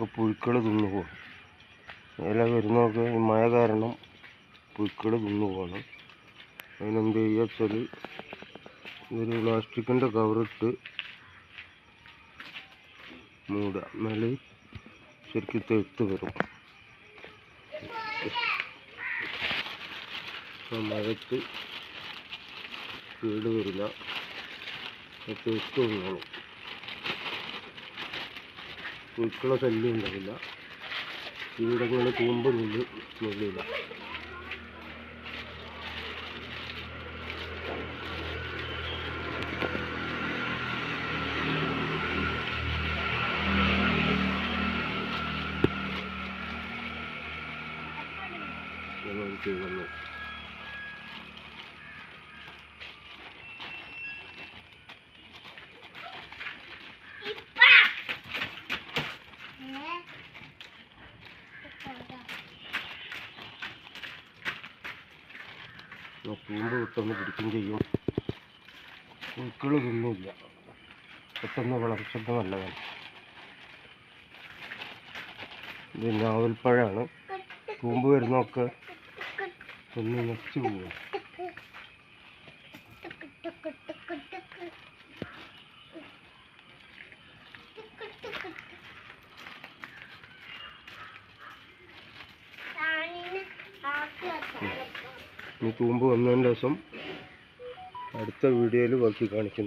ഒക്കെ പുഴുക്കൾ തിന്നു പോകും ഇല വരുന്നതൊക്കെ ഈ മഴ കാരണം പുഴുക്കൾ തിന്നു പോകണം അതിനെന്ത് ചെയ്യുക വെച്ചാൽ ഒരു പ്ലാസ്റ്റിക്കിന്റെ കവറിട്ട് മൂടുക. എന്നാൽ ശരിക്കും തെഴുത്ത് വരും. മഴത്ത് കേട് വരില്ല. തെഴുത്ത് വന്നോളും. പുഴുക്കളെ ശല്യം ഉണ്ടാവില്ല. കീടങ്ങൾ കൂമ്പ് നിന്ന് നുള്ളില്ല ഇങ്ങനെ തൂമ്പ് പെട്ടെന്ന് പിടിക്കുകയും ചെയ്യും. പുഴുക്കൾ തിന്നില്ല. പെട്ടെന്ന് വളർച്ചയ്ക്ക് നല്ലതാണ്. ഇത് നാവൽപ്പഴമാണ് തൂമ്പ് വരുന്നതൊക്കെ ഒന്ന് നശിച്ചു പോകും ഈ തൂമ്പ് വന്നതിന് ശേഷം അടുത്ത വീഡിയോയിൽ ബാക്കി കാണിക്കുന്നു.